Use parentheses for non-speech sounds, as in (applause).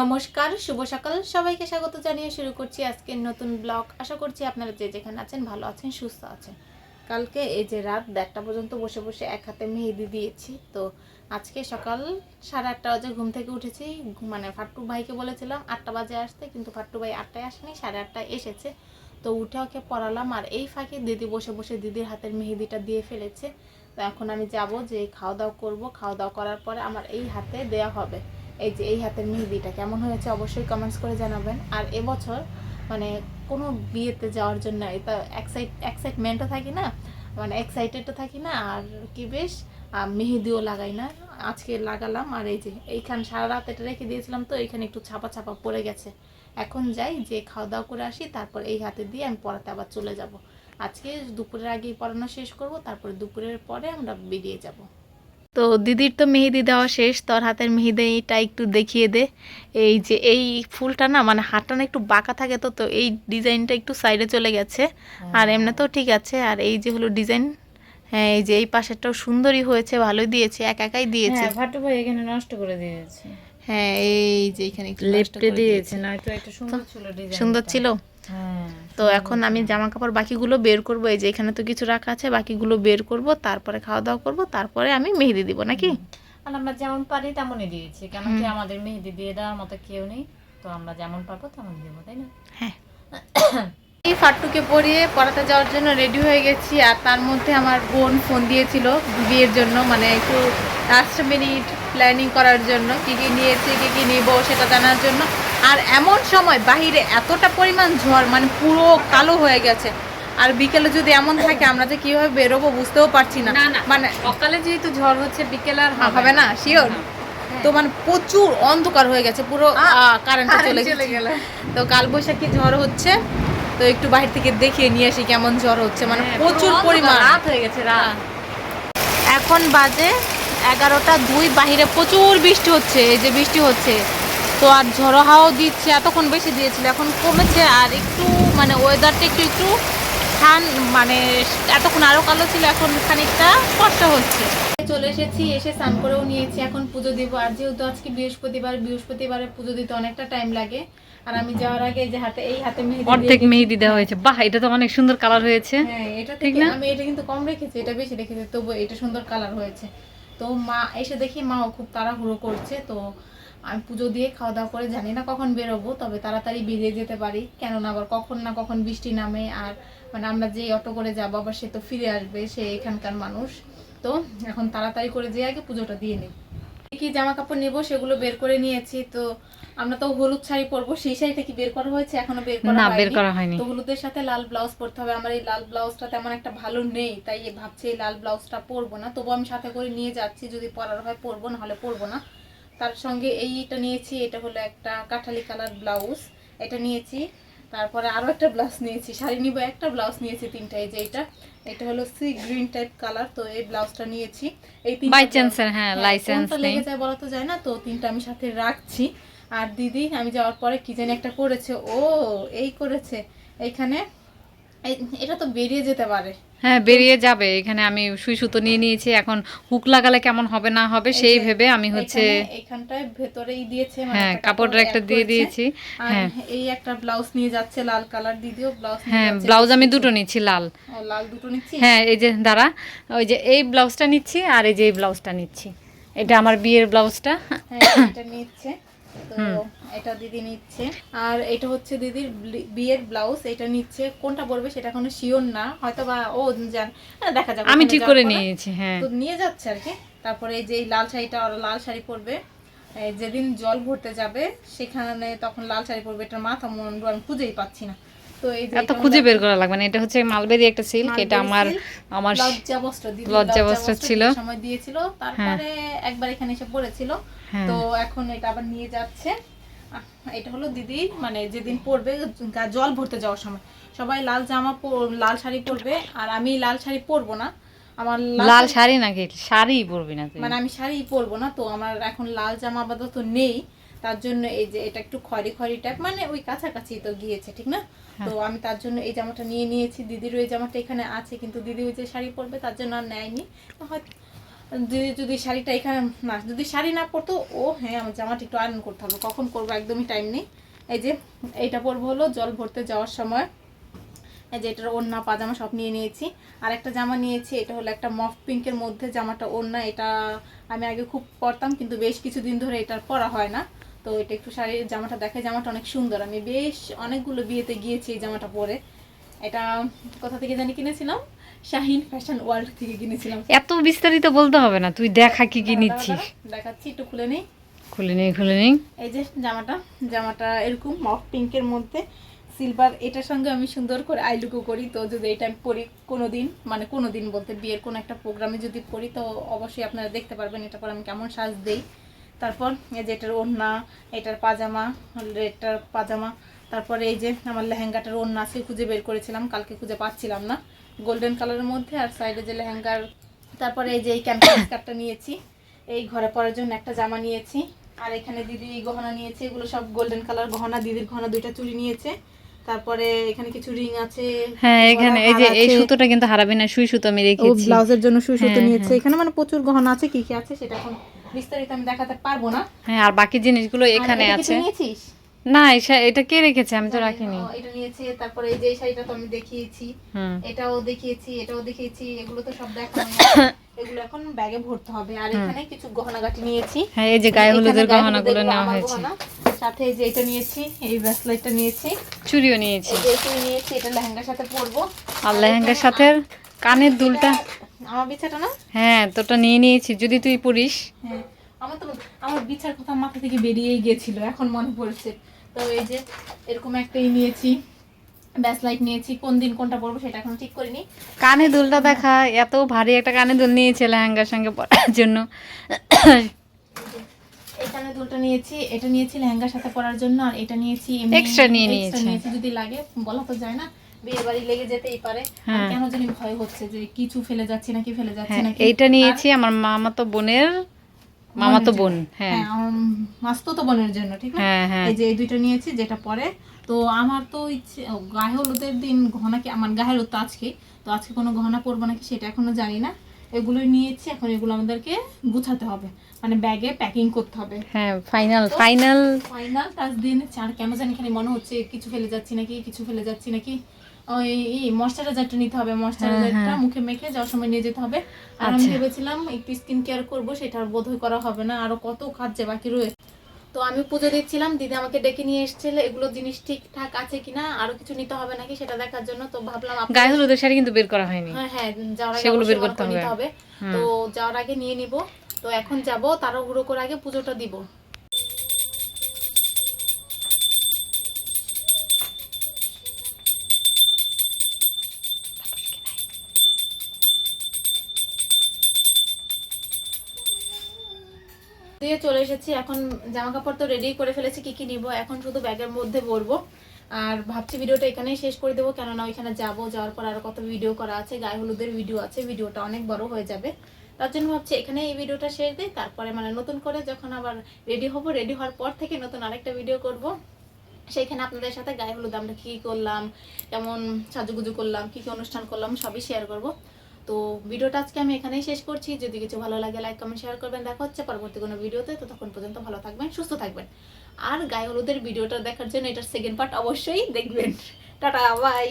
নমস্কার, শুভ সকাল। সবাইকে স্বাগত জানিয়ে শুরু করছি আজকের নতুন ব্লগ। আশা করছি আপনারা যে যেখানে আছেন ভালো আছেন, সুস্থ আছেন। কালকে এই যে রাত দেড়টা পর্যন্ত বসে বসে এক হাতে মেহেদি দিয়েছি। তো আজকে সকাল সাড়ে আটটা বাজে ঘুম থেকে উঠেছি। মানে ফাট্টু ভাইকে বলেছিলাম আটটা বাজে আসতে, কিন্তু ফাট্টু ভাই আটটায় আসেনি, সাড়ে আটটায় এসেছে। তো উঠে ওকে পড়ালাম আর এই ফাঁকে দিদি বসে বসে দিদির হাতের মেহেদিটা দিয়ে ফেলেছে। তো এখন আমি যাব যে খাওয়া দাওয়া করব। খাওয়া দাওয়া করার পরে আমার এই হাতে দেয়া হবে। এই যে এই হাতের মেহেদিটা কেমন হয়েছে অবশ্যই কমেন্টস করে জানাবেন। আর এবছর মানে কোনো বিয়েতে যাওয়ার জন্য এটা এক্সাইট এক্সাইটমেন্টও থাকি না মানে এক্সাইটেডও থাকি না, আর কি বেশ মেহেদিও লাগাই না। আজকে লাগালাম, আর এই যে এইখানে সারা রাত এটা রেখে দিয়েছিলাম তো, এইখানে একটু ছাপা ছাপা পড়ে গেছে। এখন যাই, যে খাওয়া দাওয়া করে আসি, তারপর এই হাতে দিয়ে আমি পড়াতে আবার চলে যাব। আজকে দুপুরের আগেই পড়ানো শেষ করব, তারপরে দুপুরের পরে আমরা বেরিয়ে যাব। তো দিদির তো মেহেদি দেওয়া শেষ তোর হাতের মেহেদিটা একটু দেখিয়ে দে। এই যে এই ফুলটা না মানে হাতটা না একটু বাঁকা থাকে তো তো এই ডিজাইনটা একটু সাইডে চলে গেছে। আর এমনি তো ঠিক আছে আর এই যে হলো ডিজাইন হ্যাঁ এই যে এই পাশেরটাও সুন্দরই হয়েছে ভালোই দিয়েছে এক একাই দিয়েছে। হ্যাঁ ফাটু ভাই এখানে নষ্ট করে দিয়েছে। হ্যাঁ এই যে এখানে করে দিয়েছে না তো একটা সুন্দর ছিল ডিজাইন সুন্দর ছিল? তো এখন আমি জামা কাপড় বাকিগুলো বের করব এই যে এখানে তো কিছু রাখা আছে বাকিগুলো বের করব তারপরে খাওয়া দাওয়া করব তারপরে আমি মেহেদি দিব নাকি? আর আমরা যেমন পারি তেমনই দিয়েছি কেন কি আমাদের মেহেদি দিয়ে দেওয়ার মতো কেউ নেই তো আমরা যেমন পারব তেমন দেবো তাই না? হ্যাঁ। (coughs) এই ফাট্টুকে পরিয়ে পড়াতে যাওয়ার জন্য রেডি হয়ে গেছি আর তার মধ্যে আমার বোন ফোন দিয়েছিল বিয়ের জন্য মানে একটু লাস্ট মিনিট প্ল্যানিং করার জন্য কি কি নিয়েছে কি কি নিব সেটা জানার জন্য। আর এমন সময় বাহিরে এতটা পরিমাণ ঝড় মানে পুরো কালো হয়ে গেছে। আর বিকেলে যদি এমন থাকে আমরা যে কীভাবে বেরোবো বুঝতেও পারছি না। মানে সকালে যেহেতু ঝড় হচ্ছে বিকেল আর হবে না। শিওর তো মানে প্রচুর অন্ধকার হয়ে গেছে পুরো কারেন্টে চলে গেল। তো কালবৈশাখী ঝড় হচ্ছে তো একটু বাইরে থেকে দেখিয়ে নিয়ে আসি কেমন ঝড় হচ্ছে। মানে হ্যাঁ, প্রচুর পরিমাণ। রাত হয়ে গেছে রাত। এখন বাজে এগারোটা দুই বাহিরে প্রচুর বৃষ্টি হচ্ছে এই যে বৃষ্টি হচ্ছে। তো আর ঝড়ো হাওয়াও দিচ্ছে এতক্ষণ বেশি দিয়েছিল এখন কমেছে আর একটু মানে ওয়েদারটা একটু একটু ঠান মানে এতক্ষণ আরও কালো ছিল এখন খানিকটা কষ্ট হচ্ছে। চলে এসেছি এসে স্নান করেও নিয়েছি এখন পুজো দিব। আর যেহেতু আজকে বৃহস্পতিবার বৃহস্পতিবারে পুজো দিতে অনেকটা টাইম লাগে আর আমি যাওয়ার আগে যে হাতে এই হাতে মেহেদি অর্ধেক মেহেদি দেওয়া হয়েছে। বাহ এটা তো অনেক সুন্দর কালার হয়েছে। হ্যাঁ এটা ঠিক না? আমি এটা কিন্তু কম রেখেছি এটা বেশি রেখেছি তবু এটা সুন্দর কালার হয়েছে। তো মা এসে দেখি মাও খুব তাড়াহুড়ো করছে তো আমি পুজো দিয়ে খাওয়া দাওয়া করে জানি না কখন বেরোবো তবে তাড়াতাড়ি বেরিয়ে যেতে পারি। কেননা আবার কখন না কখন বৃষ্টি নামে আর মানে আমরা যে অটো করে যাব আবার সে তো ফিরে আসবে সে এখানকার মানুষ। তো এখন তাড়াতাড়ি করে যেয়ে আগে পুজোটা দিয়ে নিই। কি জামা কাপড় নেব সেগুলো বের করে নিয়েছি। তো আমরা তো হলুদ শাড়ি পরবো সেই শাড়িটা কি বের করা হয়েছে? এখনও বের করা না বের করা হয়নি। তো হলুদের সাথে লাল ব্লাউজ পরতে হবে। আমার এই লাল ব্লাউজটা তেমন একটা ভালো নেই তাই ভাবছি এই লাল ব্লাউজটা পরবো না। তবু আমি সাথে করে নিয়ে যাচ্ছি। যদি পরার হয় পরবো না হলে পরবো না। তার সঙ্গে এইটা নিয়েছি এটা হলো একটা কাঠালি কালার ব্লাউজ এটা নিয়েছি। তারপরে আরও একটা ব্লাউজ নিয়েছি শাড়ি নিবো একটা ব্লাউজ নিয়েছি তিনটা এই যে এটা। এটা হলো সি গ্রিন টাইপ কালার তো এই ব্লাউজটা নিয়েছি। এই তিনটা বাই blouse- চান্স হ্যাঁ লাইসেন্স নেই। লেগে যায় বলা তো যায় না তো তিনটা আমি সাথে রাখছি। আর দিদি আমি যাওয়ার পরে কি জানি একটা করেছে ও এই করেছে। এইখানে এই- এটা তো বেরিয়ে যেতে পারে। হ্যাঁ বেরিয়ে যাবে। এখানে আমি সুই সুতো নিয়ে নিয়েছি। এখন হুক লাগালে কেমন হবে না হবে সেই ভেবে আমি হচ্ছে এখানটায় ভেতরেই দিয়েছে মানে হ্যাঁ একটা কাপড় একটা দিয়ে দিয়েছি। হ্যাঁ। এই একটা ব্লাউজ নিয়ে যাচ্ছে লাল কালার দিয়ে দিদিও ব্লাউজ হ্যাঁ ব্লাউজ আমি দুটো নিচ্ছি লাল। লাল দুটো নিচ্ছি হ্যাঁ এই যে দাঁড়া ওই যে এই ব্লাউজটা নিচ্ছি আর এই যে এই ব্লাউজটা নিচ্ছি। এটা আমার বিয়ের ব্লাউজটা। হ্যাঁ এটা নিচ্ছে। তো এটা দিদি নিচ্ছে। আর এটা হচ্ছে দিদির বিয়ের ব্লাউজ। এটা নিচ্ছে। কোনটা পরবে সেটা এখনও শিওর না। হয়তো বা ও জান দেখা যাবে আমি ঠিক করে নিয়েছি হ্যাঁ। তো নিয়ে যাচ্ছে আর কি। তারপরে যে লাল শাড়িটা ওরা লাল শাড়ি পরবে। যেদিন জল ভরতে যাবে সেখানে তখন লাল শাড়ি পরবে। এটার মাথা মুন্ডু আমি খুঁজেই পাচ্ছি না। এত খুঁজে বের করা লাগবে না। এটা হচ্ছে মালবেরি একটা সিল্ক এটা আমার আমার লজ্জা বস্ত্র দিদি ছিল। সময় দিয়েছিল। তারপরে একবার এখানে এসে পড়েছিল। হ্যাঁ। তো এখন এটা আবার নিয়ে যাচ্ছে। এটা হলো দিদি মানে যেদিন পরবে জল ভরতে যাওয়ার সময়। সবাই লাল জামা লাল শাড়ি পরবে আর আমি লাল শাড়ি পরবো না। আমার লাল শাড়ি নাকি? শাড়ি পরবি না মানে আমি শাড়ি পরবো না তো আমার এখন লাল জামা আপাতত নেই। তার জন্য এই যে এটা একটু খয়রি খয়রি টাইপ মানে ওই কাছাকাছি তো গিয়েছে ঠিক না? হ্যাঁ। তো আমি তার জন্য এই জামাটা নিয়ে নিয়েছি। দিদির ওই জামাটা এখানে আছে কিন্তু দিদি ওই যে শাড়ি পরবে তার জন্য আর নেয়নি। হয়তো যদি যদি শাড়িটা এখানে না যদি শাড়ি না পরতো ও হ্যাঁ আমার জামাটা একটু আয়রন করতে হবে। কখন করব একদমই টাইম নেই। এই যে এইটা পরবো হলো জল ভরতে যাওয়ার সময়। এই যে এটার ওড়না পাজামা সব নিয়ে নিয়েছি। আর একটা জামা নিয়েছি এটা হলো একটা মফ পিঙ্কের মধ্যে জামাটা ওড়না। এটা আমি আগে খুব পরতাম কিন্তু বেশ কিছুদিন ধরে এটার পরা হয় না। তো এটা একটু শাড়ির জামাটা দেখে জামাটা অনেক সুন্দর। আমি বেশ অনেকগুলো বিয়েতে গিয়েছি এই জামাটা পরে। এটা কোথা থেকে জানি কিনেছিলাম? শাহিন ফ্যাশন ওয়ার্ল্ড থেকে কিনেছিলাম। এত বিস্তারিত বলতে হবে না তুই দেখা কি কি নিচ্ছিস। দেখাচ্ছি একটু খুলে নেই। খুলে নেই খুলে নেই এই যে জামাটা জামাটা এরকম মফ পিঙ্কের মধ্যে। সিলভার এটার সঙ্গে আমি সুন্দর করে আইলুকো করি। তো যদি এটা আমি পরি কোনো দিন মানে কোনো দিন বলতে বিয়ের কোনো একটা প্রোগ্রামে যদি পরি তো অবশ্যই আপনারা দেখতে পারবেন এটা পরে আমি কেমন সাজ দেই। তারপর এই যে এটার ওড়না এটার পাজামা এটার পাজামা তারপরে এই যে আমার লেহেঙ্গাটার ওড়না আজকে খুঁজে বের করেছিলাম কালকে খুঁজে পাচ্ছিলাম না। গোল্ডেন কালারের মধ্যে আর সাইডে যে লেহেঙ্গার তারপরে এই যে এই ক্যাম্পাস (coughs) নিয়েছি। এই ঘরে পরার জন্য একটা জামা নিয়েছি আর এখানে দিদি গহনা নিয়েছে এগুলো সব গোল্ডেন কালার গহনা দিদির গহনা দুইটা চুরি নিয়েছে। তারপরে এখানে কিছু রিং আছে হ্যাঁ এখানে এই যে এই সুতোটা কিন্তু হারাবে না সুই সুতো আমি ও রেখেছি। ব্লাউজের জন্য সুই সুতো হ্যাঁ, নিয়েছে। হ্যাঁ। এখানে মানে প্রচুর গহনা আছে কি কি আছে সেটা এখন বিস্তারিত আমি দেখাতে পারব না। হ্যাঁ আর বাকি জিনিসগুলো এখানে আছে। নিয়েছিস? না এটা কে রেখেছে? আমি তো রাখিনি। এটা নিয়েছে তারপরে এই যে শাড়িটা তো আমি দেখিয়েছি এটাও দেখিয়েছি এটাও দেখিয়েছি এগুলো তো সব দেখানো (coughs) এগুলো এখন ব্যাগে ভরতে হবে। আর এখানে কিছু গহনাগাটি নিয়েছি। হ্যাঁ এই যে গায়ে হলুদের গহনাগুলো নেওয়া হয়েছে। সাথে এই যে এটা নিয়েছি এই ব্রেসলেটটা নিয়েছি। চুরিও নিয়েছি। এই নিয়েছি এটা লেহেঙ্গার সাথে পরবো। আর লেহেঙ্গার সাথে কানের দুলটা। আমার বিছাটা না? হ্যাঁ তোটা নিয়ে নিয়েছি যদি তুই পরিস হ্যাঁ আমার তো আমার বিছার কথা মাথা থেকে বেরিয়েই গিয়েছিল এখন মনে পড়ছে। তো এই যে এরকম একটাই নিয়েছি ব্যাস লাইট নিয়েছি কোন দিন কোনটা পরবো সেটা এখন ঠিক করিনি। কানে দুলটা দেখা এত ভারী একটা কানে দুল নিয়েছে লেহেঙ্গার সঙ্গে পরার জন্য। এখানে দুটো নিয়েছি এটা নিয়েছি লেহেঙ্গার সাথে পরার জন্য আর এটা নিয়েছি এমনি Extra নিয়ে নিয়েছি যদি লাগে বলা তো যায় না। বিয়ে বাড়ি লেগে যেতেই পারে। হ্যাঁ। কেন জানি ভয় হচ্ছে যে কিছু ফেলে যাচ্ছি নাকি ফেলে যাচ্ছি হ্যাঁ নাকি। এইটা নিয়েছি আমার মামাতো বোনের মামাতো বোন হ্যাঁ। মাস্তো তো বোনের জন্য ঠিক না? এই যে এই দুইটা নিয়েছি যেটা পরে। তো আমার তো ইচ্ছে গায়ে হলুদের দিন গহনা কি আমার গায়ে হলুদ তো আজকে তো আজকে কোনো গহনা পরবো নাকি সেটা এখনও জানি না। এগুলোই নিয়েছি এখন এগুলো আমাদেরকে গুছাতে হবে। মানে ব্যাগে প্যাকিং করতে হবে। হ্যাঁ ফাইনাল ফাইনাল ফাইনাল কেন জানি খালি মনে হচ্ছে কিছু ফেলে যাচ্ছি নাকি কিছু ফেলে যাচ্ছি নাকি। ওই ময়শ্চারাইজারটা নিতে হবে ময়শ্চারাইজারটা হ্যাঁ। মুখে মেখে যাওয়ার সময় নিয়ে যেতে হবে। আর আমি আচ্ছা। ভেবেছিলাম একটু স্কিন কেয়ার করব সেটা বোধহয় করা হবে না আরও কত কাজ যে বাকি রয়েছে। তো আমি পুজো দিচ্ছিলাম দিদি আমাকে ডেকে নিয়ে এসেছিল এগুলো জিনিস ঠিকঠাক আছে কিনা আরও কিছু নিতে হবে নাকি সেটা দেখার জন্য তো ভাবলাম গায়ে হলুদের শাড়ি কিন্তু বের করা হয়নি। হ্যাঁ হ্যাঁ যাওয়ার আগে সেগুলো বের করতে হবে। হবে। তো যাওয়ার আগে নিয়ে নিব। তো এখন যাব তাড়াহুড়ো করে আগে পুজোটা দিব। দিয়ে চলে এসেছি। এখন জামা কাপড় তো রেডি করে ফেলেছি, কি কি নিব? এখন শুধু ব্যাগের মধ্যে ভরবো। আর ভাবছি ভিডিওটা এখানেই শেষ করে দেবো, কেননা ওইখানে যাব, যাওয়ার পর আরও কত ভিডিও করা আছে, গায়ে হলুদের ভিডিও আছে, ভিডিওটা অনেক বড় হয়ে যাবে। তার জন্য ভাবছি এখানে এই ভিডিওটা শেষ দিই, তারপরে মানে নতুন করে যখন আবার রেডি হব রেডি হওয়ার পর থেকে নতুন আরেকটা ভিডিও করব। সেইখানে আপনাদের সাথে গায়ে হলুদ আমরা কী করলাম, কেমন সাজুগুজু করলাম, কী কী অনুষ্ঠান করলাম, সবই শেয়ার করব। তো ভিডিওটা আজকে আমি এখানেই শেষ করছি। যদি কিছু ভালো লাগে লাইক কমেন্ট শেয়ার করবেন। দেখা হচ্ছে পরবর্তী কোনো ভিডিওতে। তো তখন পর্যন্ত ভালো থাকবেন, সুস্থ থাকবেন। আর গায়ে হলুদের ভিডিওটা দেখার জন্য এটার সেকেন্ড পার্ট অবশ্যই দেখবেন। Tata bye